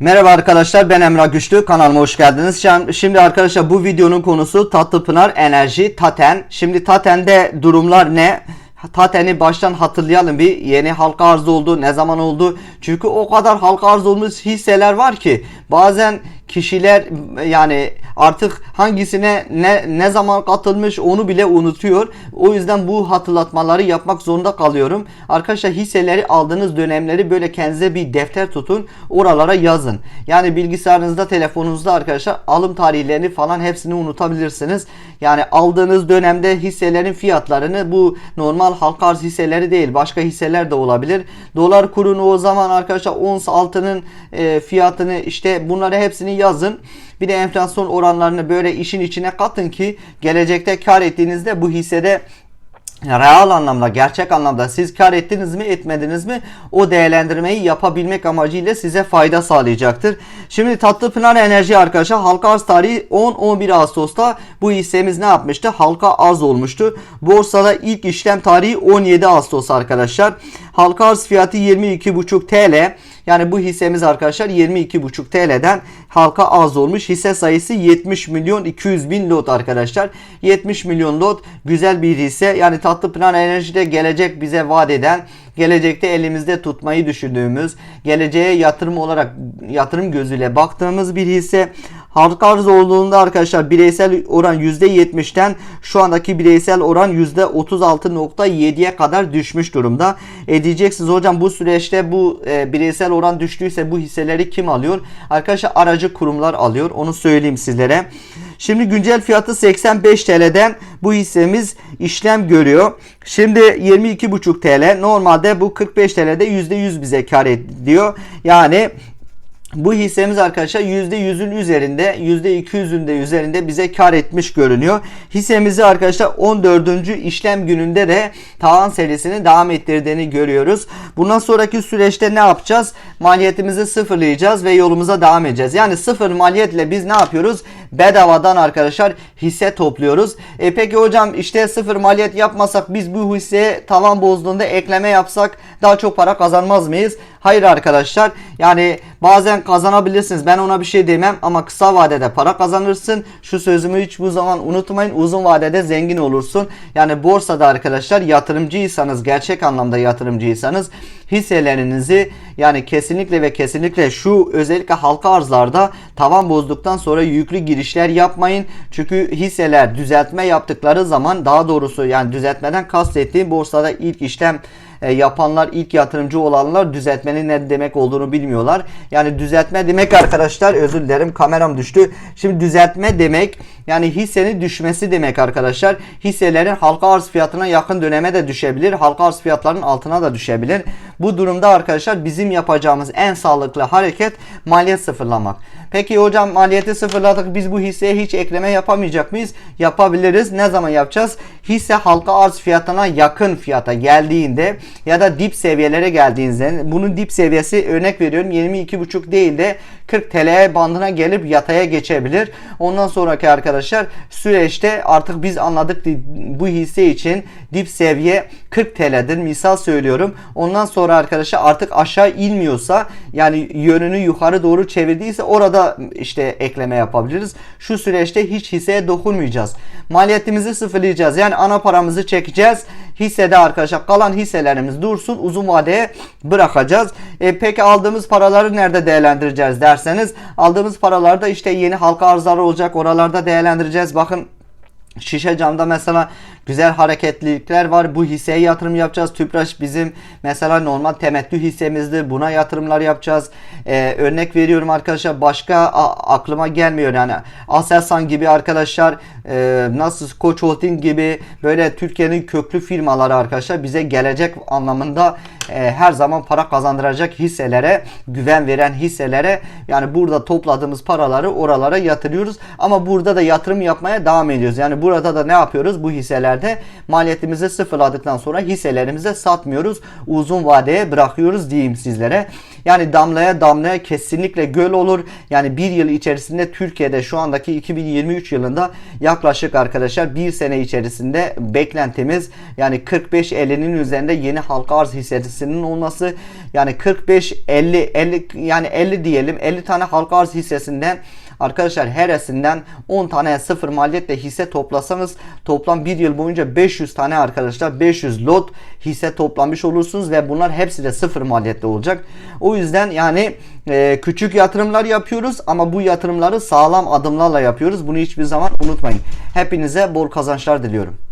Merhaba arkadaşlar ben Emrah Güçlü kanalıma hoş geldiniz. Şimdi arkadaşlar bu videonun konusu Tatlıpınar Enerji Taten. Şimdi Taten'de durumlar ne? Taten'i baştan hatırlayalım bir yeni halka arz oldu ne zaman oldu çünkü o kadar halka arz olmuş hisseler var ki bazen kişiler yani artık hangisine ne ne zaman katılmış onu bile unutuyor. O yüzden bu hatırlatmaları yapmak zorunda kalıyorum. Arkadaşlar hisseleri aldığınız dönemleri böyle kendinize bir defter tutun. Oralara yazın. Yani bilgisayarınızda, telefonunuzda arkadaşlar alım tarihlerini falan hepsini unutabilirsiniz. Yani aldığınız dönemde hisselerin fiyatlarını bu normal halka arz hisseleri değil başka hisseler de olabilir. Dolar kurunu o zaman arkadaşlar ons altının e, fiyatını işte bunları hepsini yazın. Bir de enflasyon oranlarını böyle işin içine katın ki gelecekte kar ettiğinizde bu hissede Real anlamda, gerçek anlamda siz kar ettiniz mi, etmediniz mi o değerlendirmeyi yapabilmek amacıyla size fayda sağlayacaktır. Şimdi Tatlıpınar Enerji arkadaşlar halka arz tarihi 10-11 Ağustos'ta bu hissemiz ne yapmıştı? Halka arz olmuştu. Borsada ilk işlem tarihi 17 Ağustos arkadaşlar. Halka arz fiyatı 22,5 TL. Yani bu hissemiz arkadaşlar 22,5 TL'den halka arz olmuş. Hisse sayısı 70 milyon 200 bin lot arkadaşlar. 70 milyon lot güzel bir hisse. Yani Tatlıpınar Enerji'de gelecek bize vaat eden gelecekte elimizde tutmayı düşündüğümüz, geleceğe yatırım olarak yatırım gözüyle baktığımız bir hisse. Halka arz olduğunda arkadaşlar bireysel oran %70'ten şu andaki bireysel oran %36.7'ye kadar düşmüş durumda. E diyeceksiniz hocam bu süreçte bu e, bireysel oran düştüyse bu hisseleri kim alıyor? Arkadaşlar aracı kurumlar alıyor. Onu söyleyeyim sizlere. Şimdi güncel fiyatı 85 TL'den bu hissemiz işlem görüyor. Şimdi 22,5 TL. Normalde bu 45 TL'de %100 bize kar ediyor. Yani bu hissemiz arkadaşlar %100'ün üzerinde %200'ün de üzerinde bize kar etmiş görünüyor. Hissemizi arkadaşlar 14. işlem gününde de tavan serisini devam ettirdiğini görüyoruz. Bundan sonraki süreçte ne yapacağız? Maliyetimizi sıfırlayacağız ve yolumuza devam edeceğiz. Yani sıfır maliyetle biz ne yapıyoruz? Bedavadan arkadaşlar hisse topluyoruz. E peki hocam işte sıfır maliyet yapmasak biz bu hisseye tavan bozduğunda ekleme yapsak daha çok para kazanmaz mıyız? Hayır arkadaşlar. Yani bazen kazanabilirsiniz. Ben ona bir şey demem ama kısa vadede para kazanırsın. Şu sözümü hiç bu zaman unutmayın. Uzun vadede zengin olursun. Yani borsada arkadaşlar yatırımcıysanız, gerçek anlamda yatırımcıysanız hisselerinizi yani kesinlikle ve kesinlikle şu özellikle halka arzlarda tavan bozduktan sonra yüklü girişler yapmayın. Çünkü hisseler düzeltme yaptıkları zaman daha doğrusu yani düzeltmeden kastettiğim borsada ilk işlem e, yapanlar, ilk yatırımcı olanlar düzeltmenin ne demek olduğunu bilmiyorlar. Yani düzeltme demek arkadaşlar özür dilerim kameram düştü. Şimdi düzeltme demek yani hissenin düşmesi demek arkadaşlar. Hisselerin halka arz fiyatına yakın döneme de düşebilir. Halka arz fiyatlarının altına da düşebilir. Bu durumda arkadaşlar bizim yapacağımız en sağlıklı hareket maliyet sıfırlamak. Peki hocam maliyeti sıfırladık biz bu hisseye hiç ekleme yapamayacak mıyız? Yapabiliriz. Ne zaman yapacağız? Hisse halka arz fiyatına yakın fiyata geldiğinde ya da dip seviyelere geldiğinizde bunun dip seviyesi örnek veriyorum 22,5 değil de 40 TL bandına gelip yataya geçebilir. Ondan sonraki arkadaşlar süreçte artık biz anladık bu hisse için dip seviye 40 TL'dir. Misal söylüyorum. Ondan sonra arkadaşlar artık aşağı inmiyorsa yani yönünü yukarı doğru çevirdiyse orada işte ekleme yapabiliriz. Şu süreçte hiç hisseye dokunmayacağız. Maliyetimizi sıfırlayacağız. Yani ana paramızı çekeceğiz. Hissede arkadaşlar kalan hisselerimiz dursun. Uzun vadeye bırakacağız. E, peki aldığımız paraları nerede değerlendireceğiz derseniz aldığımız paraları da işte yeni halka arzları olacak. Oralarda değerlendireceğiz. Bakın Şişe camda mesela güzel hareketlilikler var. Bu hisseye yatırım yapacağız. Tüpraş bizim mesela normal temettü hissemizdir. Buna yatırımlar yapacağız. Ee, örnek veriyorum arkadaşlar başka aklıma gelmiyor yani Aselsan gibi arkadaşlar e, nasıl Koç Holding gibi böyle Türkiye'nin köklü firmaları arkadaşlar bize gelecek anlamında e, her zaman para kazandıracak hisselere güven veren hisselere yani burada topladığımız paraları oralara yatırıyoruz ama burada da yatırım yapmaya devam ediyoruz. Yani burada da ne yapıyoruz? Bu hisselerde maliyetimizi sıfırladıktan sonra hisselerimize satmıyoruz. Uzun vadeye bırakıyoruz diyeyim sizlere. Yani damlaya damlaya kesinlikle göl olur. Yani bir yıl içerisinde Türkiye'de şu andaki 2023 yılında yaklaşık arkadaşlar bir sene içerisinde beklentimiz yani 45-50'nin üzerinde yeni halka arz hissesinin olması yani 45-50 50 yani 50 diyelim 50 tane halka arz hissesinden Arkadaşlar heresinden 10 tane sıfır maliyetle hisse toplasanız toplam bir yıl boyunca 500 tane arkadaşlar 500 lot hisse toplamış olursunuz ve bunlar hepsi de sıfır maliyetli olacak. O yüzden yani e, küçük yatırımlar yapıyoruz ama bu yatırımları sağlam adımlarla yapıyoruz. Bunu hiçbir zaman unutmayın. Hepinize bol kazançlar diliyorum.